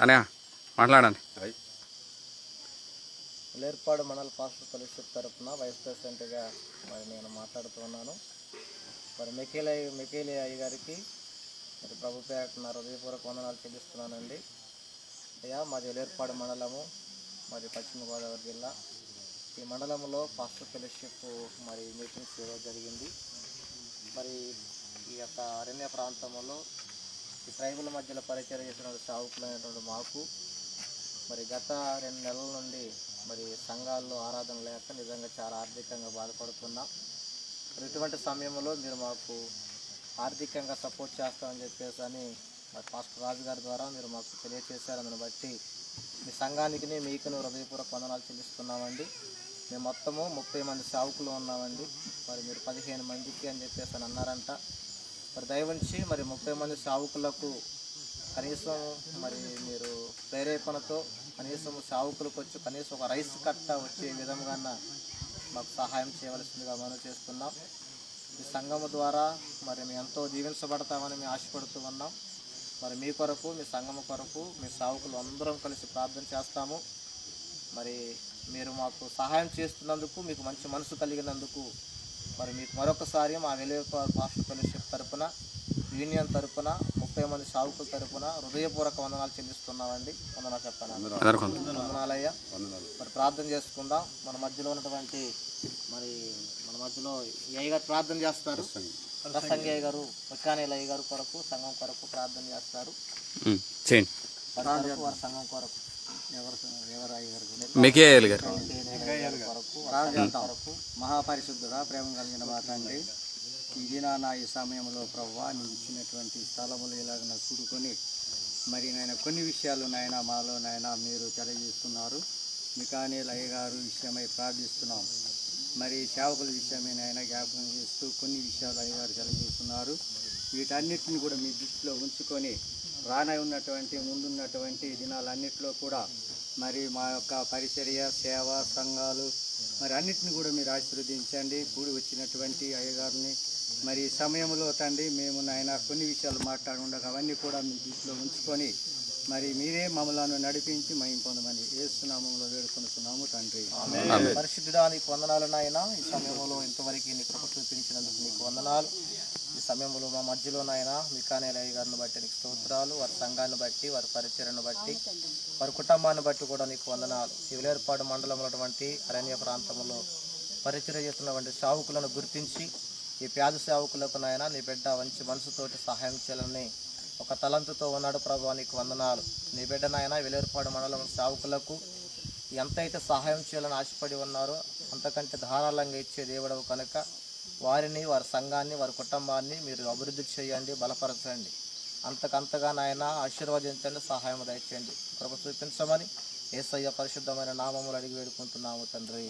అనయా మాట్లాడండి. లేర్పాడు మండల pastor fellowship తరపున వైస్ ప్రెసిడెంట్గా మరి నేను మాట్లాడుతున్నాను మరి మెకేలి మెకేలి అయ్య గారికి మరి ప్రభు పేరట నా హృదయపూర్వక వందనాలు చెల్లిస్తున్నానండి. అయ్యా మాది లేర్పాడు మండలము మరి పశ్చిమ గోదావరి జిల్లా. ఈ మండలంలో పాస్టర్ ఫెలోషిప్ మరి మీటింగ్స్ ఈరోజు జరిగింది. మరి ఈ యొక్క అరణ్య ప్రాంతంలో ఈ ట్రైబుల మధ్యలో పరిచయం చేసిన సావుకులైనటువంటి మాకు మరి గత రెండు నెలల నుండి మరి సంఘాల్లో ఆరాధన లేక నిజంగా చాలా ఆర్థికంగా బాధపడుతున్నాం. మరి ఇటువంటి సమయంలో మీరు మాకు ఆర్థికంగా సపోర్ట్ చేస్తామని చెప్పేసి అని మరి పాస్టర్ రాజు గారి ద్వారా మీరు మాకు తెలియజేశారు అందుని బట్టి మీ సంఘానికి మీకు హృదయపూర్వక వందనాలు చెల్లిస్తున్నామండి. మేము మొత్తము ముప్పై మంది సేవకులు ఉన్నామండి. మరి మీరు పదిహేను మందికి అని చెప్పేసి అని అన్నారంట. మరి దయవుంచి మరి ముప్పై మంది సేవకులకు కనీసం మరి మీరు ప్రేరేపణతో కనీసం సావుకులకు వచ్చి కనీసం ఒక రైస్ కట్ట వచ్చే విధంగా మాకు సహాయం చేయవలసిందిగా మనం చేస్తున్నాం. ఈ సంఘము ద్వారా మరి మేము ఎంతో దీవించబడతామని మేము ఆశపడుతూ ఉన్నాం. మరి మీ కొరకు మీ సంఘము కొరకు మీ సావుకులు అందరం కలిసి ప్రార్థన చేస్తాము. మరి మీరు మాకు సహాయం చేస్తున్నందుకు మీకు మంచి మనసు కలిగినందుకు మరి మీకు మరొకసారి మా వెలుగు పాస్టర్ ఫెలోషిప్ తరపున యూనియన్ తరపున ముప్పై మంది సావుకుల తరపున హృదయపూర్వక వందనాలు చెల్లిస్తున్నామండి. వందనాలు చెప్పాను వందనాలయ్యా. మరి ప్రార్థన చేసుకుందాం. మన మధ్యలో ఉన్నటువంటి మరి మన మధ్యలో అయ్య గారు ప్రార్థన చేస్తారు. ప్రసంగయ్య గారు ముక్కానేల అయ్య గారు కొరకు సంఘం కొరకు ప్రార్థన చేస్తారు. వారి సంఘం కొరకు. ఎవరు గారు మికేయల్ మహాపరిశుద్ధుడా ప్రేమ కలిగిన మా తండ్రి ఈ దినాన ఈ సమయంలో ప్రవ్వా నీవు ఇచ్చినటువంటి స్థలములు ఇలాగ కూడుకొని మరి నాయన కొన్ని విషయాలు నాయన మాలో నాయన మీరు తెలియజేస్తున్నారు. మికానేల్ అయ్య గారు విషయమై ప్రార్థిస్తున్నాం. మరి సేవకుల విషయమే నాయన జ్ఞాపకం చేస్తూ కొన్ని విషయాలు అయ్యగారు తెలియజేస్తున్నారు. వీటన్నిటిని కూడా మీ దృష్టిలో ఉంచుకొని రానై ఉన్నటువంటి ముందున్నటువంటి దినాలన్నింటిలో కూడా మరి మా యొక్క పరిచర్య సేవ సంఘాలు మరి అన్నిటిని కూడా మీరు ఆశీర్వదించండి. కూడి వచ్చినటువంటి అయ్యగారిని మరి సమయంలో తండ్రి మేము నాయన కొన్ని విషయాలు మాట్లాడుండగా అవన్నీ కూడా మీ దృష్టిలో ఉంచుకొని మరి మీరే మమ్మల్ని నడిపించి మేము పొందమని ఏసునామంలో వేడుకొనుతున్నాము తండ్రి. పరిశుద్ధుడా వందనాలు నాయన. ఈ సమయంలో ఇంతవరకు నీ కృప చూపించినందుకు నీకు వందనాలు. ఈ సమయంలో మా మధ్యలో నాయన మికానేలయ్య గారిని బట్టి నీకు స్తోత్రాలు వారి సంఘాన్ని బట్టి వారి పరిచయను బట్టి వారి కుటుంబాన్ని బట్టి కూడా నీకు వందనాలు. ఈ విలేర్పాడు మండలంలో ఉన్నటువంటి అరణ్య ప్రాంతంలో పరిచయం చేస్తున్నటువంటి సావుకులను గుర్తించి ఈ పేద సేవకులకు నాయన నీ బిడ్డ మంచి మనసుతోటి సహాయం చేయాలని ఒక తలంతుతో ఉన్నాడు ప్రభు నీకు వందనాలు. నీ బిడ్డ నాయన విలేర్పాడు మండలం సేవకులకు ఎంతైతే సహాయం చేయాలని ఆశపడి ఉన్నారో అంతకంటే ధారాళంగా ఇచ్చే దేవుడవు కనుక వారిని వారి సంఘాన్ని వారి కుటుంబాన్ని మీరు అభివృద్ధి చేయండి బలపరచండి. అంతకంతగా నాయన ఆశీర్వదించండి సహాయం దయచేయండి. కృప చూపించమని ఏసయ్య పరిశుద్ధమైన నామములు అడిగి వేడుకుంటున్నాము తండ్రి.